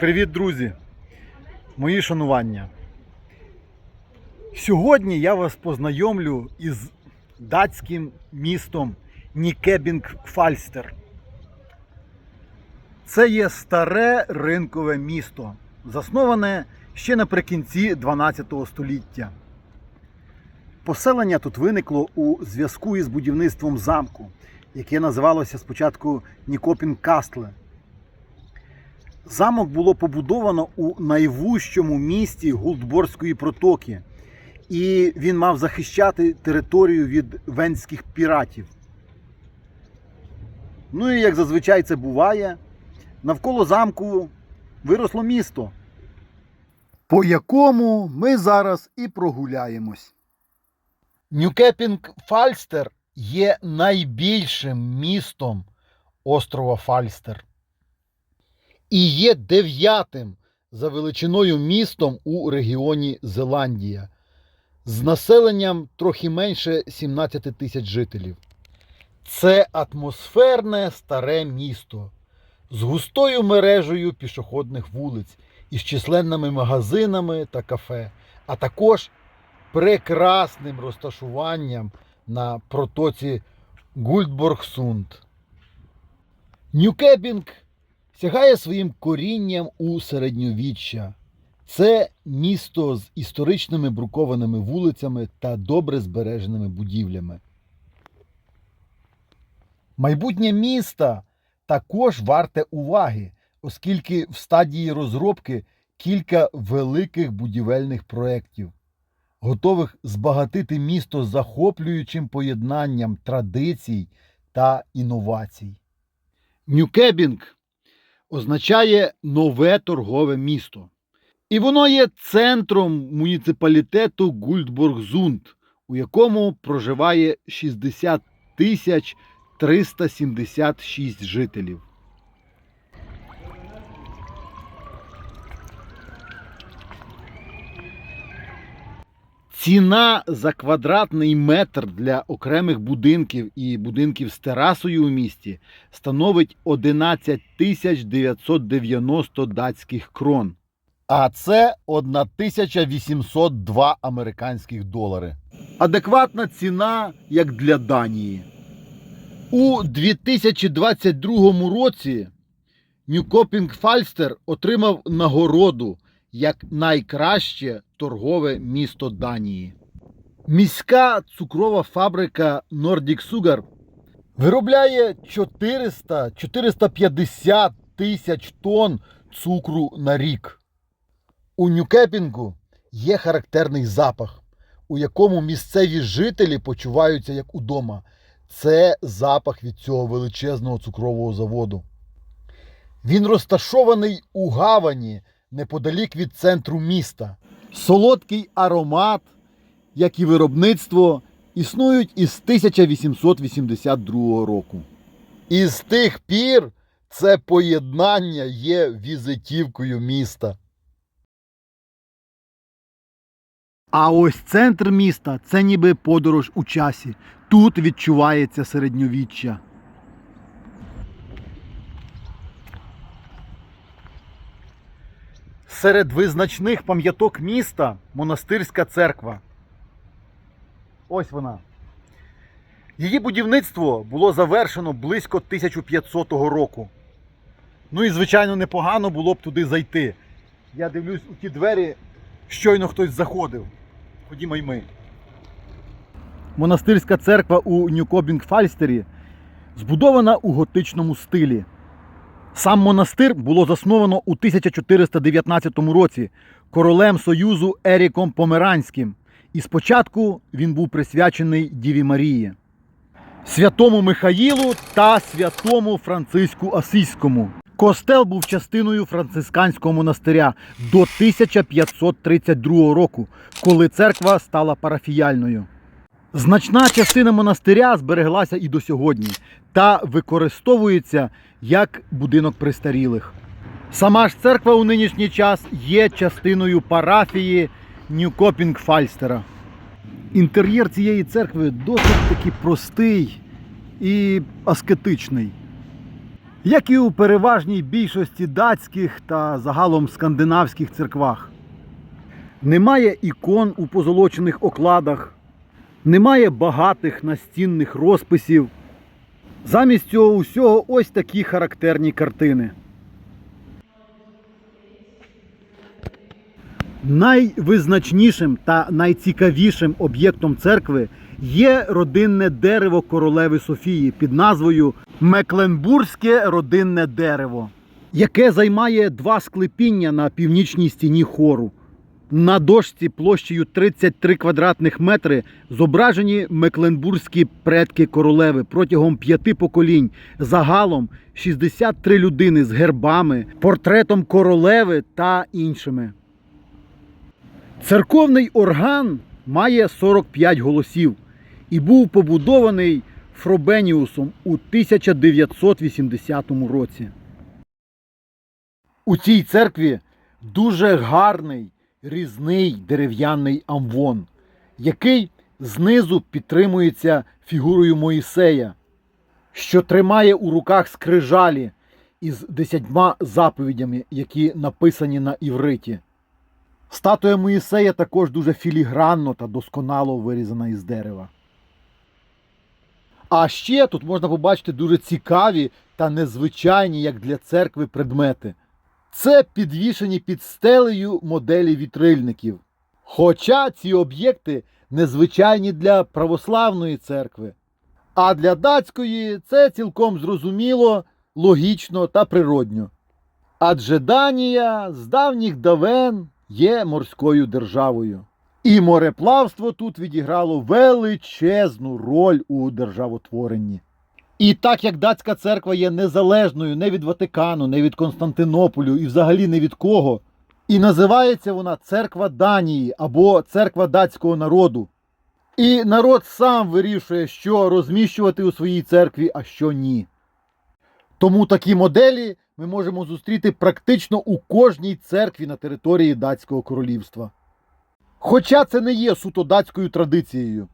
Привіт, друзі! Мої шанування. Сьогодні я вас познайомлю із датським містом Нікебінг Фальстер. Це є старе ринкове місто, засноване ще наприкінці 12 століття. Поселення тут виникло у зв'язку із будівництвом замку, яке називалося спочатку Нікопін Кастле. Замок було побудовано у найвужчому місті Гулдборської протоки, і він мав захищати територію від венських піратів. Ну і як зазвичай це буває, навколо замку виросло місто, по якому ми зараз і прогуляємось. Нюкепінг Фальстер є найбільшим містом острова Фальстер і є дев'ятим за величиною містом у регіоні Зеландія з населенням трохи менше 17 тисяч жителів. Це атмосферне старе місто з густою мережею пішохідних вулиць із численними магазинами та кафе, а також прекрасним розташуванням на протоці Гульдборгсунд. Нюкепінг сягає своїм корінням у середньовіччя. Це місто з історичними брукованими вулицями та добре збереженими будівлями. Майбутнє міста також варте уваги, оскільки в стадії розробки кілька великих будівельних проєктів, готових збагатити місто захоплюючим поєднанням традицій та інновацій. Нюкебінг означає нове торгове місто. І воно є центром муніципалітету Гультбургзунд, у якому проживає 60 тисяч 376 жителів. Ціна за квадратний метр для окремих будинків і будинків з терасою у місті становить 11 тисяч 990 датських крон. А це 1802 американських долари. Адекватна ціна як для Данії. У 2022 році Нюкопінг Фальстер отримав нагороду як найкраще торгове місто Данії. Міська цукрова фабрика Nordic Sugar виробляє 400-450 тисяч тонн цукру на рік. У Нюкепінгу є характерний запах, у якому місцеві жителі почуваються як удома. Це запах від цього величезного цукрового заводу. Він розташований у гавані неподалік від центру міста. Солодкий аромат, як і виробництво, існують із 1882 року. І з тих пір це поєднання є візитівкою міста. А ось центр міста це ніби подорож у часі. Тут відчувається середньовіччя. Серед визначних пам'яток міста монастирська церква. Ось вона. Її будівництво було завершено близько 1500 року. Ну і, звичайно, непогано було б туди зайти. Я дивлюсь у ті двері, щойно хтось заходив. Ходімо й ми. Монастирська церква у Нюкобінг-Фальстері збудована у готичному стилі. Сам монастир було засновано у 1419 році королем Союзу Еріком Померанським. І спочатку він був присвячений Діві Марії, святому Михаїлу та святому Франциску Асиському. Костел був частиною францисканського монастиря до 1532 року, коли церква стала парафіяльною. Значна частина монастиря збереглася і до сьогодні та використовується як будинок престарілих. Сама ж церква у нинішній час є частиною парафії Ньюкопінг Фальстера. Інтер'єр цієї церкви досить таки простий і аскетичний. як і у переважній більшості датських та загалом скандинавських церквах. Немає ікон у позолочених окладах, немає багатих настінних розписів. Замість цього усього ось такі характерні картини. Найвизначнішим та найцікавішим об'єктом церкви є родинне дерево королеви Софії під назвою Мекленбурзьке родинне дерево, яке займає два склепіння на північній стіні хору. На дошці площею 33 квадратних метри зображені мекленбурзькі предки королеви протягом п'яти поколінь. Загалом 63 людини з гербами, портретом королеви та іншими. Церковний орган має 45 голосів і був побудований Фробеніусом у 1980 році. У цій церкві дуже гарний різний дерев'яний амвон, який знизу підтримується фігурою Моїсея, що тримає у руках скрижалі із десятьма заповідями, які написані на івриті. Статуя Моїсея також дуже філігранно та досконало вирізана із дерева. А ще тут можна побачити дуже цікаві та незвичайні, як для церкви, предмети. Це підвішені під стелею моделі вітрильників. Хоча ці об'єкти незвичайні для православної церкви. А для датської це цілком зрозуміло, логічно та природньо. Адже Данія з давніх давен є морською державою. І мореплавство тут відіграло величезну роль у державотворенні. І так як датська церква є незалежною не від Ватикану, не від Константинополю і взагалі не від кого, і називається вона Церква Данії або Церква датського народу. І народ сам вирішує, що розміщувати у своїй церкві, а що ні. Тому такі моделі ми можемо зустріти практично у кожній церкві на території датського королівства. Хоча це не є суто датською традицією.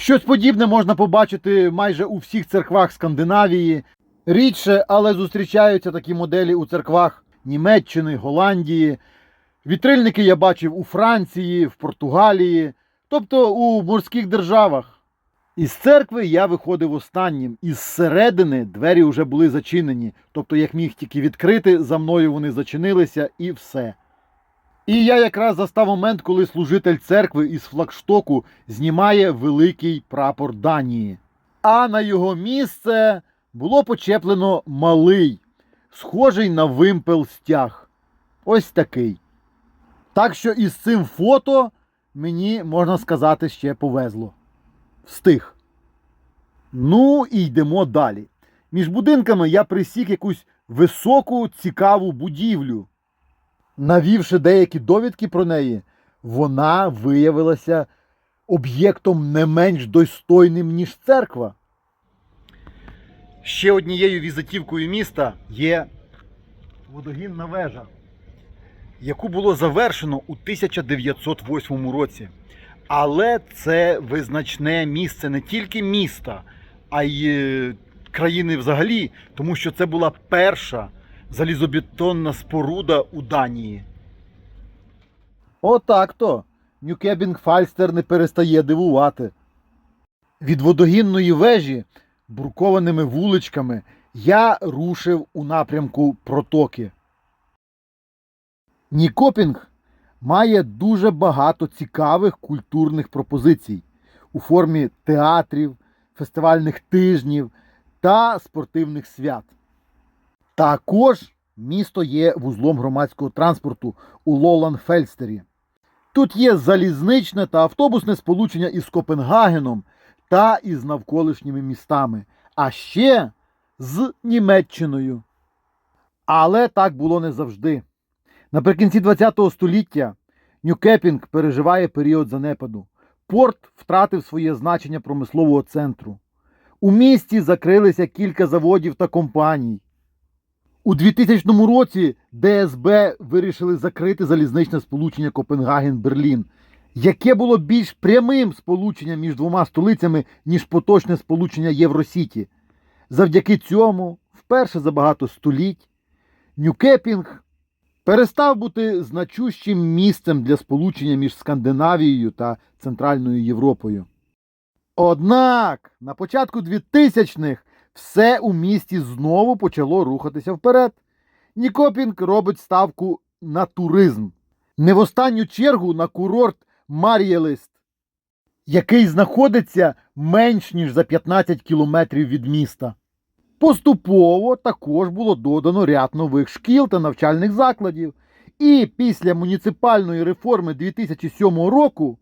Щось подібне можна побачити майже у всіх церквах Скандинавії. Рідше, але зустрічаються такі моделі у церквах Німеччини, Голландії. Вітрильники я бачив у Франції, в Португалії, тобто у морських державах. Із церкви я виходив останнім. Із середини двері вже були зачинені. Тобто, як міг тільки відкрити, за мною вони зачинилися і все. І я якраз застав момент, коли служитель церкви із флагштоку знімає великий прапор Данії. А на його місце було почеплено малий, схожий на вимпел стяг. Ось такий. Так що із цим фото мені, можна сказати, ще повезло. Встиг. Ну і йдемо далі. Між будинками я присік якусь високу, цікаву будівлю. Навівши деякі довідки про неї, вона виявилася об'єктом не менш достойним, ніж церква. Ще однією візитівкою міста є водогінна вежа, яку було завершено у 1908 році. Але це визначне місце не тільки міста, а й е, країни взагалі, тому що це була перша залізобетонна споруда у Данії. Отак то. Нюкебінг Фальстер не перестає дивувати. Від водогінної вежі, буркованими вуличками, я рушив у напрямку протоки. Нікопінг має дуже багато цікавих культурних пропозицій у формі театрів, фестивальних тижнів та спортивних свят. Також місто є вузлом громадського транспорту у Лолан-Фельстері. Тут є залізничне та автобусне сполучення із Копенгагеном та із навколишніми містами, а ще з Німеччиною. Але так було не завжди. Наприкінці ХХ століття Нюкепінг переживає період занепаду. Порт втратив своє значення промислового центру. У місті закрилися кілька заводів та компаній. У 2000 році ДСБ вирішили закрити залізничне сполучення Копенгаген-Берлін, яке було більш прямим сполученням між двома столицями, ніж поточне сполучення Євросіті. Завдяки цьому вперше за багато століть Нюкепінг перестав бути значущим місцем для сполучення між Скандинавією та Центральною Європою. Однак на початку 2000-х все у місті знову почало рухатися вперед. Нікопінг робить ставку на туризм. Не в останню чергу на курорт Мар'єлист, який знаходиться менш ніж за 15 кілометрів від міста. Поступово також було додано ряд нових шкіл та навчальних закладів. І після муніципальної реформи 2007 року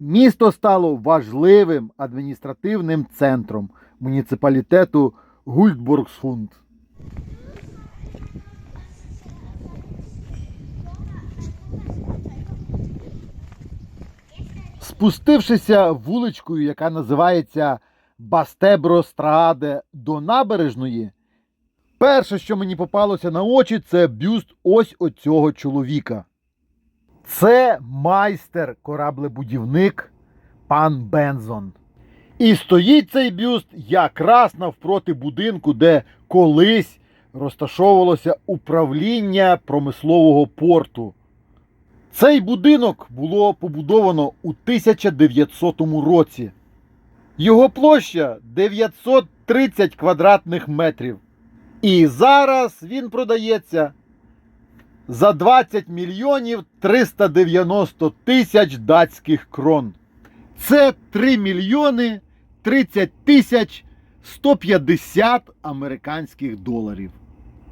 місто стало важливим адміністративним центром муніципалітету Гультборгсфунд. Спустившися вуличкою, яка називається Бастебро Страаде до набережної, перше, що мені попалося на очі, це бюст ось оцього чоловіка. Це майстер кораблебудівник пан Бензон. І стоїть цей бюст якраз навпроти будинку, де колись розташовувалося управління промислового порту. Цей будинок було побудовано у 1900 році. Його площа 930 квадратних метрів. І зараз він продається за 20 мільйонів 390 тисяч датських крон. Це 3 мільйони 30 тисяч 150 американських доларів.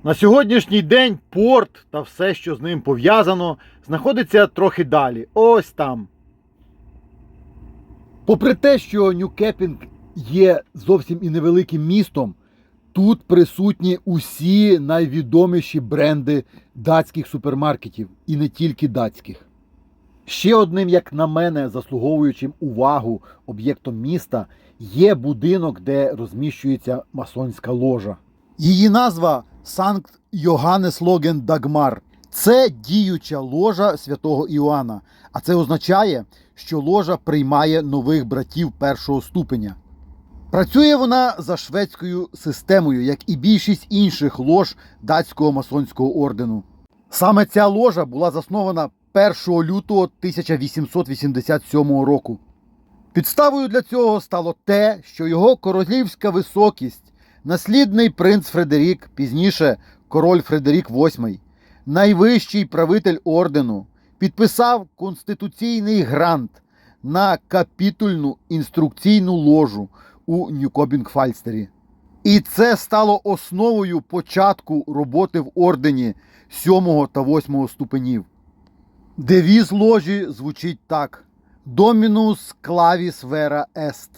На сьогоднішній день порт та все, що з ним пов'язано, знаходиться трохи далі. Ось там. Попри те, що Нюкепінг є зовсім і невеликим містом, тут присутні усі найвідоміші бренди датських супермаркетів і не тільки датських. Ще одним, як на мене, заслуговуючим увагу об'єктом міста є будинок, де розміщується масонська ложа. Її назва Санкт Йоганнес Логен Дагмар. Це діюча ложа святого Іоанна, а це означає, що ложа приймає нових братів першого ступеня. Працює вона за шведською системою, як і більшість інших лож датського масонського ордену. Саме ця ложа була заснована 1 лютого 1887 року. Підставою для цього стало те, що його королівська високість, наслідний принц Фредерік, пізніше король Фредерік VIII, найвищий правитель ордену, підписав конституційний грант на капітульну інструкційну ложу у Ньюкобінг-Фальстері. І це стало основою початку роботи в ордені 7 та 8 ступенів. Девіз ложі звучить так: Dominus clavis vera est,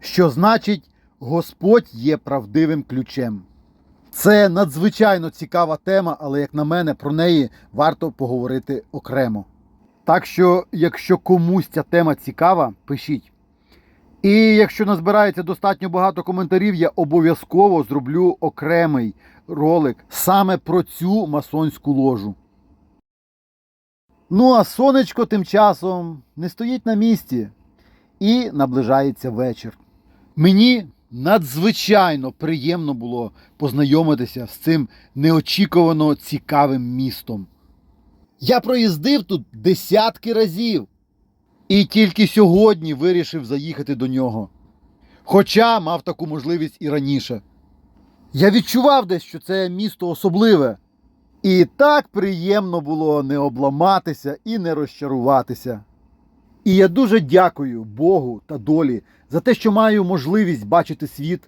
що значить Господь є правдивим ключем. Це надзвичайно цікава тема, але, як на мене, про неї варто поговорити окремо. Так що, якщо комусь ця тема цікава, пишіть. І якщо назбирається достатньо багато коментарів, я обов'язково зроблю окремий ролик саме про цю масонську ложу. Ну а сонечко тим часом не стоїть на місці і наближається вечір. Мені надзвичайно приємно було познайомитися з цим неочікувано цікавим містом. Я проїздив тут десятки разів і тільки сьогодні вирішив заїхати до нього. Хоча мав таку можливість і раніше. Я відчував десь, що це місто особливе. І так приємно було не обламатися і не розчаруватися. І я дуже дякую Богу та долі за те, що маю можливість бачити світ,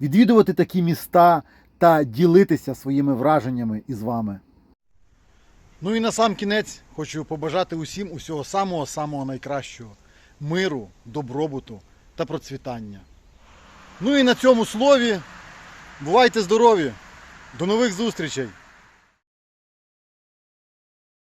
відвідувати такі міста та ділитися своїми враженнями із вами. Ну і на сам кінець хочу побажати усім усього самого-самого найкращого миру, добробуту та процвітання. Ну і на цьому слові бувайте здорові! До нових зустрічей!